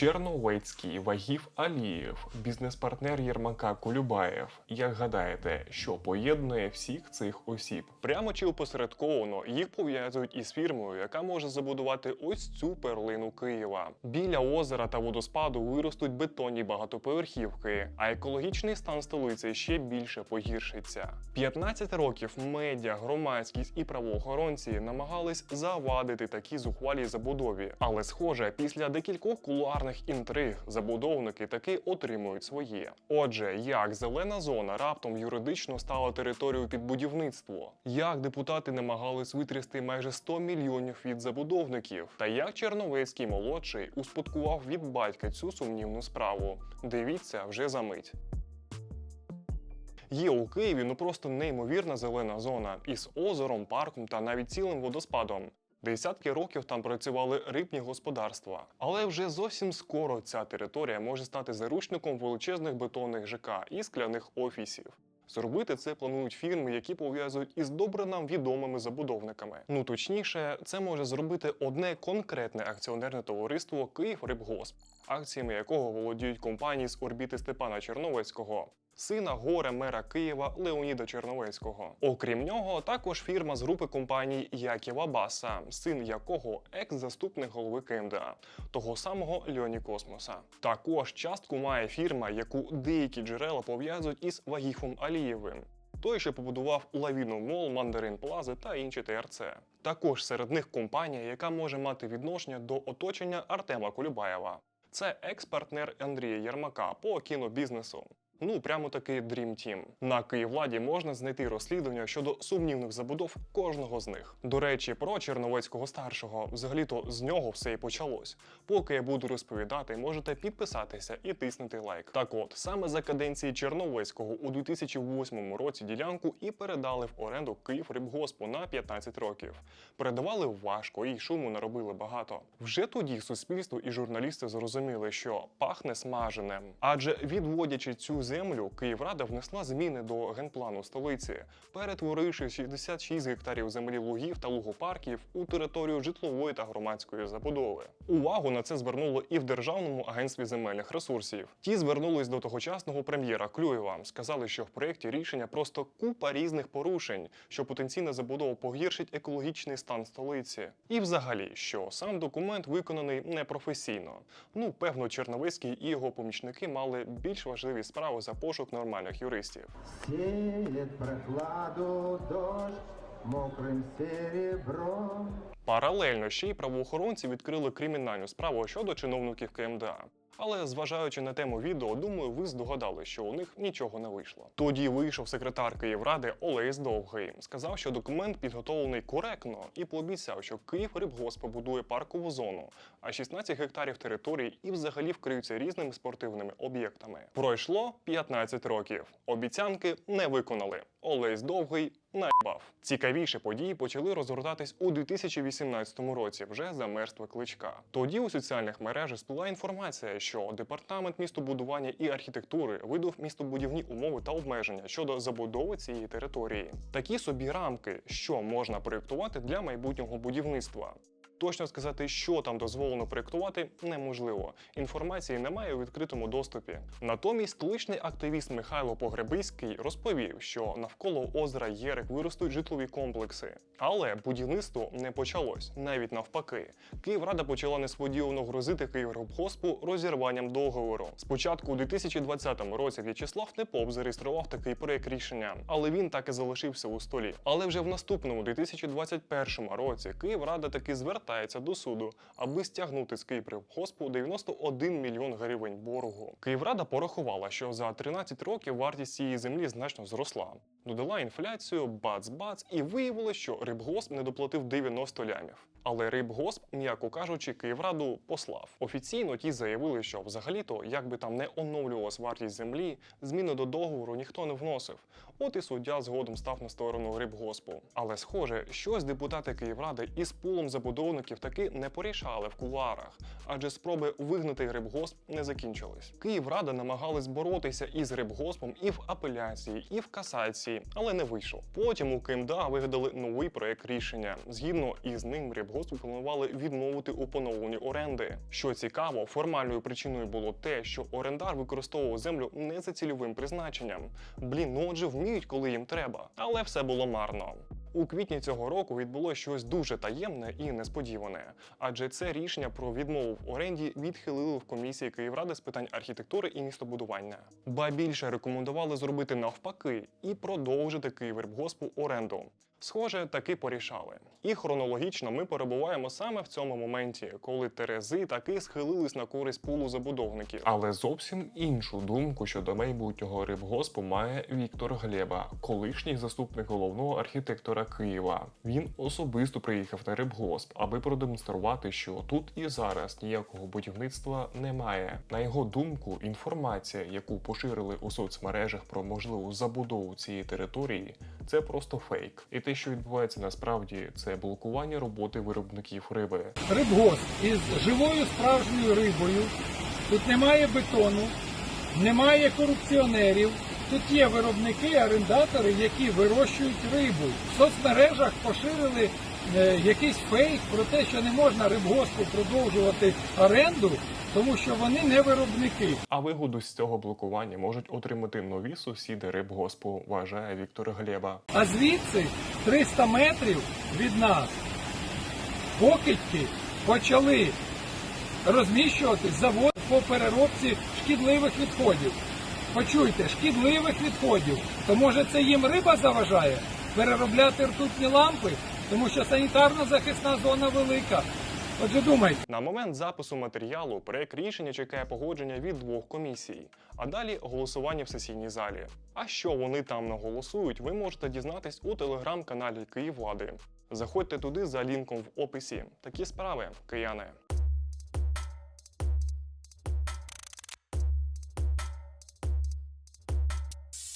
Черновецький Вагів Алієв, бізнес-партнер Єрмака Кулюбаєв. Як гадаєте, що поєднує всіх цих осіб? Прямо чи опосередковано їх пов'язують із фірмою, яка може забудувати ось цю перлину Києва. Біля озера та водоспаду виростуть бетонні багатоповерхівки, а екологічний стан столиці ще більше погіршиться. 15 років медіа, громадськість і правоохоронці намагались завадити такі зухвалій забудові, але схоже, після декількох кулуарних інтриг забудовники таки отримують своє. Отже, як зелена зона раптом юридично стала територією під будівництво, як депутати намагались витрясти майже 100 мільйонів від забудовників, та як Черновецький молодший успадкував від батька цю сумнівну справу. Дивіться вже за мить. Є у Києві ну просто неймовірна зелена зона із озером, парком та навіть цілим водоспадом. Десятки років там працювали рибні господарства, але вже зовсім скоро ця територія може стати заручником величезних бетонних ЖК і скляних офісів. Зробити це планують фірми, які пов'язують із добре нам відомими забудовниками. Ну точніше, це може зробити одне конкретне акціонерне товариство Київрибгосп, акціями якого володіють компанії з орбіти Степана Черновецького. Сина горе мера Києва Леоніда Черновецького. Окрім нього, також фірма з групи компаній Яківа Баса, син якого екс-заступник голови КМДА, того самого Льоні Космоса. Також частку має фірма, яку деякі джерела пов'язують із Вагіфом Алієвим. Той, що побудував Лавіну Мол, Мандарин Плази та інші ТРЦ. Також серед них компанія, яка може мати відношення до оточення Артема Колюбаєва. Це екс-партнер Андрія Єрмака по кінобізнесу. Ну, прямо такий Dream Team. На Київладі можна знайти розслідування щодо сумнівних забудов кожного з них. До речі, про Черновецького старшого взагалі-то з нього все і почалось. Поки я буду розповідати, можете підписатися і тиснути лайк. Так от, саме за каденції Черновецького у 2008 році ділянку і передали в оренду Київрибгоспу на 15 років. Передавали важко і шуму наробили багато. Вже тоді суспільство і журналісти зрозуміли, що пахне смаженим, адже відводячи цю землю, Київрада внесла зміни до генплану столиці, перетворивши 66 гектарів землі лугів та лугопарків у територію житлової та громадської забудови. Увагу на це звернуло і в Державному агентстві земельних ресурсів. Ті звернулись до тогочасного прем'єра Клюєва, сказали, що в проєкті рішення просто купа різних порушень, що потенційна забудова погіршить екологічний стан столиці. І взагалі, що сам документ виконаний непрофесійно. Ну, певно, Черновицький і його помічники мали більш важливі справи за пошук нормальних юристів. Сіє прохладу дощ мокрим серебром. Паралельно ще й правоохоронці відкрили кримінальну справу щодо чиновників КМДА. Але зважаючи на тему відео, думаю, ви здогадали, що у них нічого не вийшло. Тоді вийшов секретар Київради Олесь Довгий, сказав, що документ підготовлений коректно і пообіцяв, що Київ Рибгосп побудує паркову зону, а 16 гектарів території і взагалі вкриються різними спортивними об'єктами. Пройшло 15 років. Обіцянки не виконали. Олесь Довгий наїбав. Цікавіші події почали розгортатись у 2018 році, вже за мерства кличка. Тоді у соціальних мережах сплила інформація, що департамент містобудування і архітектури видав містобудівні умови та обмеження щодо забудови цієї території. Такі собі рамки, що можна проєктувати для майбутнього будівництва. Точно сказати, що там дозволено проєктувати, неможливо. Інформації немає у відкритому доступі. Натомість столичний активіст Михайло Погребиський розповів, що навколо озера Єрик виростуть житлові комплекси. Але будівництво не почалось, навіть навпаки. Київрада почала несподівано грозити Київробгоспу розірванням договору. Спочатку у 2020 році В'ячеслав Непоп зареєстрував такий проєкт рішення, але він так і залишився у столі. Але вже в наступному 2021 році Київрада таки звертається до суду, аби стягнути з Київрибгоспу 91 мільйон гривень боргу. Київрада порахувала, що за 13 років вартість цієї землі значно зросла. Додала інфляцію, бац-бац, і виявилось, що Рибгосп не доплатив 90 лямів. Але Рибгосп, м'яко кажучи, Київраду послав. Офіційно ті заявили, що взагалі-то, як би там не оновлювалась вартість землі, зміни до договору ніхто не вносив. От і суддя згодом став на сторону Рибгоспу. Але схоже, щось депутати Київради із пулом забудовників таки не порішали в кулуарах, адже спроби вигнати Рибгосп не закінчились. Київрада намагалась боротися із Рибгоспом і в апеляції, і в касації, але не вийшло. Потім у КМДА вигадали новий проект рішення. Згідно із ним Рибгосп рибгоспу планували відмовити у поновленні оренди. Що цікаво, формальною причиною було те, що орендар використовував землю не за цільовим призначенням. Блін, ну отже вміють, коли їм треба, але все було марно. У квітні цього року відбулося щось дуже таємне і несподіване, адже це рішення про відмову в оренді відхилили в комісії Київради з питань архітектури і містобудування. Ба більше рекомендували зробити навпаки і продовжити Київрибгоспу оренду. Схоже, таки порішали. І хронологічно ми перебуваємо саме в цьому моменті, коли Терези таки схилились на користь пулу забудовників. Але зовсім іншу думку щодо майбутнього рибгоспу має Віктор Глеба, колишній заступник головного архітектора Києва. Він особисто приїхав на рибгосп, аби продемонструвати, що тут і зараз ніякого будівництва немає. На його думку, інформація, яку поширили у соцмережах про можливу забудову цієї території, це просто фейк. І те, що відбувається насправді, це блокування роботи виробників риби. рибгосп із живою справжньою рибою. Тут немає бетону, немає корупціонерів. Тут є виробники, орендатори, які вирощують рибу. В соцмережах поширили якийсь фейк про те, що не можна рибгоспу продовжувати оренду, тому що вони не виробники. А вигоду з цього блокування можуть отримати нові сусіди рибгоспу, вважає Віктор Глеба. А звідси 300 метрів від нас покидьки почали розміщуватись завод по переробці шкідливих відходів. Почуйте, шкідливих відходів. То може це їм риба заважає переробляти ртутні лампи, тому що санітарна захисна зона велика. Отже, думайте. На момент запису матеріалу проект рішення чекає погодження від двох комісій, а далі голосування в сесійній залі. А що вони там наголосують, ви можете дізнатись у телеграм-каналі Київлади. Заходьте туди за лінком в описі. Такі справи, кияни.